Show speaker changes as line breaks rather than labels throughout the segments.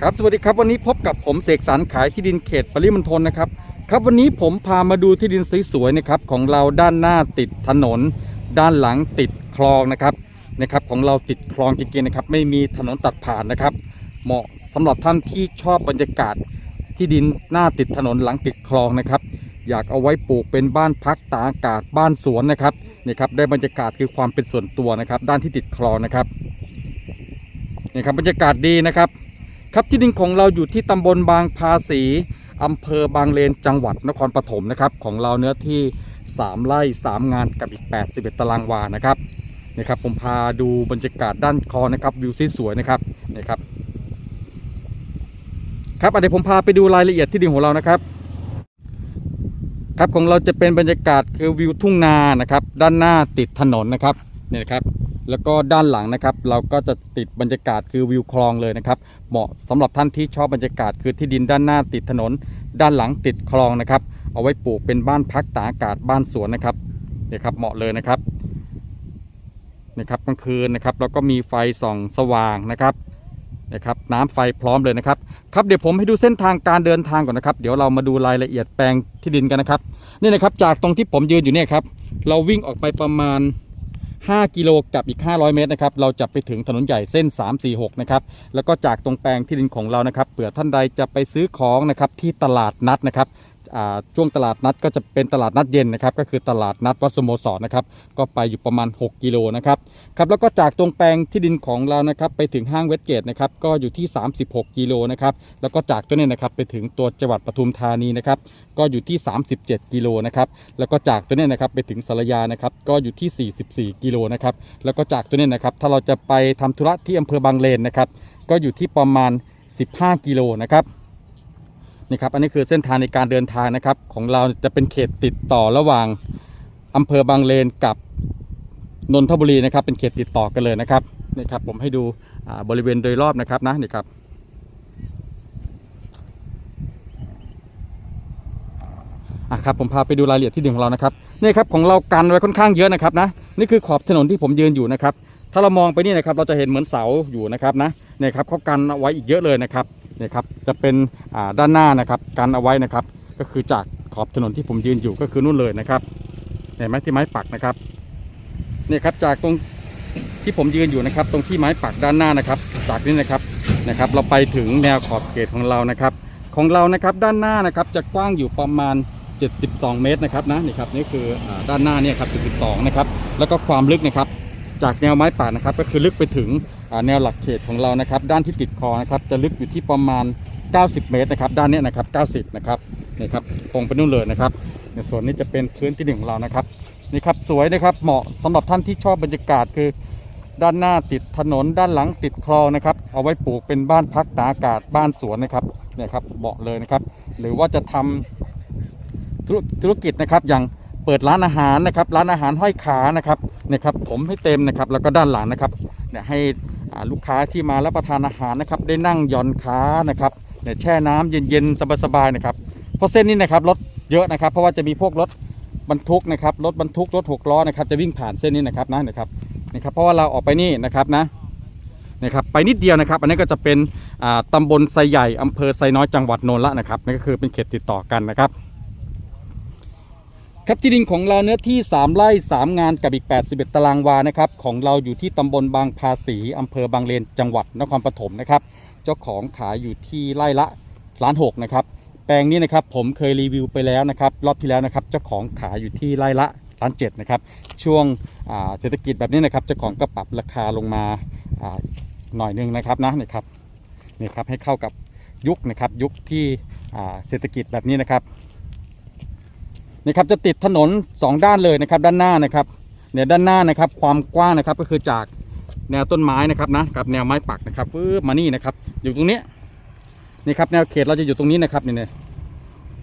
ครับสวัสดีครับวันนี้พบกับผมเสกสรรขายที่ดินเขตปริมณฑลนะครับครับวันนี้ผมพามาดูที่ดินสวยๆนะครับของเราด้านหน้าติดถนน ด้านหลังติดคลองนะครับนะครับของเราติดคลองจริงๆนะครับไม่มีถนนตัดผ่านนะครับ เหมาะสำหรับท่านที่ชอบบรรยากาศที่ดินหน้าติดถนนหลังติดคลองนะครับ อยากเอาไว้ปลูกเป็นบ้านพักตากอากาศบ้านสวนนะครับนี่ครับได้บรรยากาศคือความเป็นส่วนตัวนะครับ ด้านที่ติดคลองนะครับนี่ครับบรรยากาศดีนะครับ ครับที่ดินของเราอยู่ที่ตำบลบางภาษีอำเภอบางเลนจังหวัดนครปฐมนะครับของเราเนื้อที่ 3 ไร่ 3 งานกับอีก 81 ตารางวานะครับนี่ครับผมพาดูบรรยากาศด้านคอนะครับวิวสวยๆนะครับนี่ครับครับอะเดี๋ยวผมพาไปดูรายละเอียดที่ดินของเรานะครับ ครับของเราจะเป็นบรรยากาศคือวิวทุ่งนานะครับ ด้านหน้าติดถนนนะครับนี่นะครับ แล้วก็ด้านหลังนะครับ เราก็จะติดบรรยากาศคือวิวคลองเลยนะครับ เหมาะสำหรับท่านที่ชอบบรรยากาศคือที่ดินด้านหน้าติดถนน ด้านหลังติดคลองนะครับ เอาไว้ปลูกเป็นบ้านพักตากอากาศบ้านสวนนะครับนี่ครับเหมาะเลยนะครับนี่ครับกลางคืนนะครับแล้วก็มีไฟส่องสว่างนะครับนะครับน้ำไฟพร้อมเลยนะครับครับเดี๋ยวผมให้ดูเส้นทางการเดินทางก่อนนะครับ เดี๋ยวเรามาดูรายละเอียดแปลงที่ดินกันนะครับนี่นะครับจากตรงที่ผมยืนอยู่เนี่ยครับเราวิ่งออกไปประมาณ 5 กิโลกับอีก 500 เมตรนะครับเราจะไปถึงถนนใหญ่เส้น 346 นะครับแล้วก็จากตรงแปลงที่ดินของเรานะครับเผื่อท่านใดจะไปซื้อของนะครับที่ตลาดนัดนะครับ ช่วงตลาดนัดก็จะเป็นตลาดนัดเย็นนะครับ ก็คือตลาดนัดวัดสโมสรนะครับ ก็ไปอยู่ประมาณ 6 กิโลนะครับครับแล้วก็จากตรงแปลงที่ดินของเรานะครับไปถึงห้างเวสเกตนะครับก็อยู่ที่ 36 กิโลนะครับแล้วก็จากตัวนี้นะครับไปถึงตัวจังหวัดปทุมธานีนะครับก็อยู่ที่ 37 กิโลนะครับแล้วก็จากตัวนี้นะครับไปถึงสารยานะครับก็อยู่ที่ 44 กิโลนะครับแล้วก็จากตัวนี้นะครับถ้าเราจะไปทำธุระที่อำเภอบางเลนนะครับก็อยู่ที่ประมาณ 15 กิโลนะครับ นี่ครับอันนี้คือเส้นทางในการเดินทางนะครับ ของเราจะเป็นเขตติดต่อระหว่างอำเภอบางเลนกับนนทบุรีนะครับ เป็นเขตติดต่อกันเลยนะครับนี่ครับผมให้ดูบริเวณโดยรอบนะครับนะนี่ครับอะครับผมพาไปดูรายละเอียดที่ดินของเรานะครับนี่ครับของเรากันไว้ค่อนข้างเยอะนะครับนะนี่คือขอบถนนที่ผมยืนอยู่นะครับ ถ้าเรามองไปนี่นะครับเราจะเห็นเหมือนเสาอยู่นะครับนะเนี่ยครับเขากันเอาไว้อีกเยอะเลยนะครับ เนี่ยครับจะเป็นด้านหน้านะครับกันเอาไว้นะครับ ก็คือจากขอบถนนที่ผมยืนอยู่ก็คือนู่นเลยนะครับเห็นไหมที่ไม้ปักนะครับเนี่ยครับจากตรงที่ผมยืนอยู่นะครับ ตรงที่ไม้ปักด้านหน้านะครับ จากนี้นะครับนะครับ เราไปถึงแนวขอบเขตของเรานะครับ ของเรานะครับด้านหน้านะครับจะกว้างอยู่ประมาณ 72 เมตรนะครับนะนี่ครับนี่คือด้านหน้าเนี่ยครับ72นะครับแล้วก็ความลึกนะครับ จากแนวไม้ป่านะครับ ก็คือลึกไปถึง แนวหลักเขตของเรานะครับ ด้านที่ติดคลองนะครับ จะลึกอยู่ที่ประมาณ 90 เมตรนะครับ ด้านนี้นะครับ 90 นะครับนี่ครับตรงไปนู่นเลยนะครับในส่วนนี้จะเป็นพื้นที่หนึ่งของเรานะครับนี่ครับสวยนะครับเหมาะสำหรับท่านที่ชอบบรรยากาศคือ ด้านหน้าติดถนน ด้านหลังติดคลองนะครับ เอาไว้ปลูกเป็นบ้านพักตากอากาศบ้านสวนนะครับเนี่ยครับเหมาะเลยนะครับ หรือว่าจะทำธุรธุรกิจนะครับอย่างเปิดร้านอาหารนะครับ ร้านอาหารห้อยขานะครับเนี่ยครับผมให้เต็มนะครับ แล้วก็ด้านหลังนะครับเนี่ยให้ ลูกค้าที่มารับประทานอาหารนะครับ ได้นั่งหย่อนขานะครับเนี่ยแช่น้ำเย็นๆสบายๆนะครับเพราะเส้นนี้นะครับรถเยอะนะครับ เพราะว่าจะมีพวกรถบรรทุกนะครับรถบรรทุกรถหกล้อนะครับ จะวิ่งผ่านเส้นนี้นะครับนะนะครับนี่ครับเพราะว่าเราออกไปนี่นะครับนะนะครับไปนิดเดียวนะครับ อันนี้ก็จะเป็นอ่าตำบลไซใหญ่อำเภอไซน้อยจังหวัดนนท์ละนะครับนี่ก็คือเป็นเขตติดต่อกันนะครับ ครับที่ดินของเราเนื้อที่ 3 ไร่ 3 งานกับอีก 81 ตารางวานะครับของเราอยู่ที่ตำบลบางภาษีอำเภอบางเลนจังหวัดนครปฐมนะครับเจ้าของขายอยู่ที่ไร่ละล้านหกนะครับแปลงนี้นะครับผมเคยรีวิวไปแล้วนะครับรอบที่แล้วนะครับเจ้าของขายอยู่ที่ไร่ละล้านเจ็ดนะครับช่วงเศรษฐกิจแบบนี้นะครับเจ้าของก็ปรับราคาลงมาหน่อยหนึงนะครับนะนี่ครับนี่ครับให้เข้ากับยุคนะครับยุคที่เศรษฐกิจแบบนี้นะครับ นะครับจะติดถนน 2 ด้านเลยนะครับด้านหน้านะครับเนี่ยด้านหน้านะครับความกว้างนะครับก็คือจากแนวต้นไม้นะครับนะกับแนวไม้ปักนะครับปึ๊บมานี่นะครับ อยู่ตรงนี้นี่ครับแนวเขตเราจะอยู่ตรงนี้นะครับเนี่ย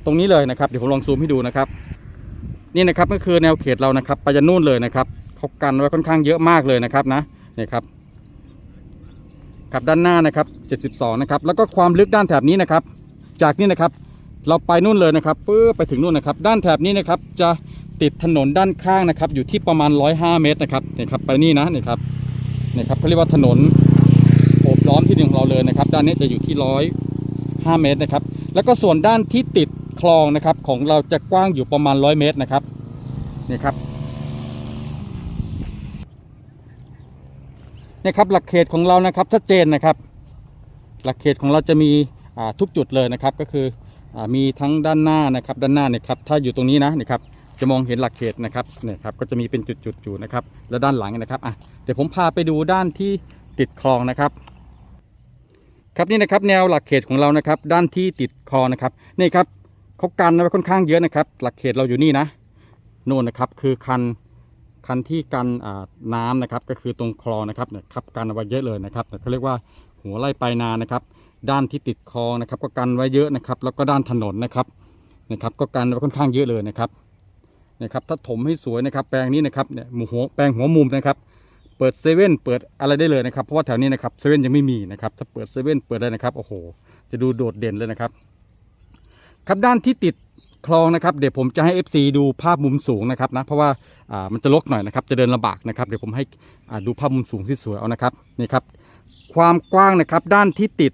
ตรงนี้เลยนะครับเดี๋ยวผมลองซูมให้ดูนะครับ นี่นะครับก็คือแนวเขตเรานะครับ ไปยันนู่นเลยนะครับเขากันไว้ค่อนข้างเยอะมากเลยนะครับนะนี่ครับครับด้านหน้านะครับ 72 นะครับ แล้วก็ความลึกด้านแถบนี้นะครับ จากนี้นะครับ เราไปนู่นเลยนะครับปื้อไปถึงนู่นนะครับ ด้านแถบนี้นะครับจะติดถนนด้านข้างนะครับ อยู่ที่ประมาณ 105 เมตรนะครับนี่ครับไปนี่นะนี่ครับนี่ครับเขาเรียกว่าถนนโอบล้อมที่ดินของของเราเลยนะครับ ด้านนี้จะอยู่ที่ร้อยห้าเมตรนะครับ แล้วก็ส่วนด้านที่ติดคลองนะครับ ของเราจะกว้างอยู่ประมาณร้อยเมตรนะครับนี่ครับนี่ครับหลักเขตของเรานะครับชัดเจนนะครับ หลักเขตของเราจะมีทุกจุดเลยนะครับก็คือ มีทั้งด้านหน้านะครับด้านหน้าเนี่ยครับถ้าอยู่ตรงนี้นะนี่ครับจะมองเห็นหลักเขตนะครับเนี่ยครับก็จะมีเป็นจุดๆอยู่นะครับแล้วด้านหลังนะครับอะเดี๋ยวผมพาไปดูด้านที่ติดคลองนะครับ ครับนี่นะครับแนวหลักเขตของเรานะครับ ด้านที่ติดคลองนะครับนี่ครับเขากันไว้ค่อนข้างเยอะนะครับ หลักเขตเราอยู่นี่นะโน่นนะครับคือคันคันที่กันน้ำนะครับก็คือตรงคลองนะครับเนี่ยครับกันเอาไว้เยอะเลยนะครับเขาเรียกว่าหัวไล่ปลายนานะครับ ด้านที่ติดคลองนะครับ ก็กันไว้เยอะนะครับ แล้วก็ด้านถนนนะครับนะครับ ก็กันไว้ค่อนข้างเยอะเลยนะครับนะครับถ้าถมให้สวยนะครับ แปลงนี้นะครับเนี่ยหมู่หัวแปลงหัวมุมนะครับ เปิดเซเว่นเปิดอะไรได้เลยนะครับเพราะว่าแถวนี้นะครับเซเว่นยังไม่มีนะครับถ้าเปิดเซเว่นเปิดได้นะครับโอ้โห จะดูโดดเด่นเลยนะครับ ครับด้านที่ติดคลองนะครับเดี๋ยวผมจะให้ FC ดูภาพมุมสูงนะครับนะเพราะว่าอ่ามันจะลกหน่อยนะครับจะเดินลำบากนะครับเดี๋ยวผมให้อ่าดูภาพมุมสูงที่สวยเอานะครับนี่ครับความกว้างนะครับด้านที่ติด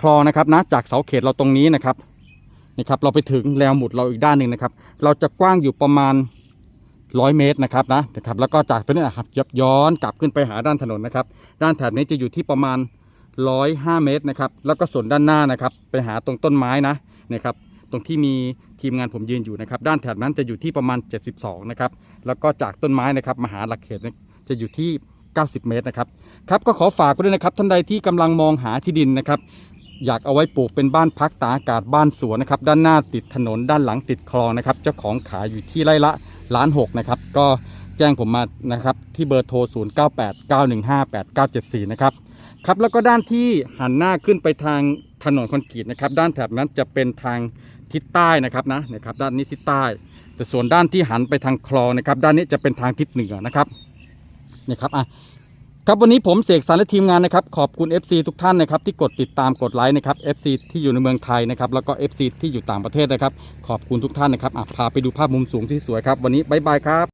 คลองนะครับนะจากเสาเขตเราตรงนี้นะครับนี่ครับเราไปถึงแนวหมุดเราอีกด้านหนึ่งนะครับ เราจะกว้างอยู่ประมาณร้อยเมตรนะครับนะนะครับ แล้วก็จากตรงนี้นะครับยับย้อนกลับขึ้นไปหาด้านถนนนะครับ ด้านแถบนี้จะอยู่ที่ประมาณร้อยห้าเมตรนะครับ แล้วก็ส่วนด้านหน้านะครับ ไปหาตรงต้นไม้นะนะครับ ตรงที่มีทีมงานผมยืนอยู่นะครับ ด้านแถบนั้นจะอยู่ที่ประมาณ 72 นะครับ แล้วก็จากต้นไม้นะครับมาหาหลักเขตจะอยู่ที่ 90 เมตรนะครับ ครับก็ขอฝากไว้ด้วยนะครับท่านใดที่กำลังมองหาที่ดินนะครับ อยากเอาไว้ปลูกเป็นบ้านพักตากอากาศบ้านสวนนะครับ ด้านหน้าติดถนนด้านหลังติดคลองนะครับ เจ้าของขายอยู่ที่ไร่ละล้านหกนะครับ ก็แจ้งผมมานะครับที่เบอร์โทร 0 9 8 9 1 5 8 9 7 4 นะครับครับแล้วก็ด้านที่หันหน้าขึ้นไปทางถนนคอนกรีตนะครับ ด้านแถบนั้นจะเป็นทางทิศใต้นะครับนะนะครับ ด้านนี้ทิศใต้ แต่ส่วนด้านที่หันไปทางคลองนะครับ ด้านนี้จะเป็นทางทิศเหนือนะครับนี่ครับอะ ครับวันนี้ผมเสกสรรและทีมงานนะครับขอบคุณ FC ทุกท่านนะครับที่กดติดตามกดไลค์นะครับ FC ที่อยู่ในเมืองไทยนะครับแล้วก็ FC ที่อยู่ต่างประเทศนะครับขอบคุณทุกท่านนะครับอะพาไปดูภาพมุมสูงที่สวยครับวันนี้บายบายครับ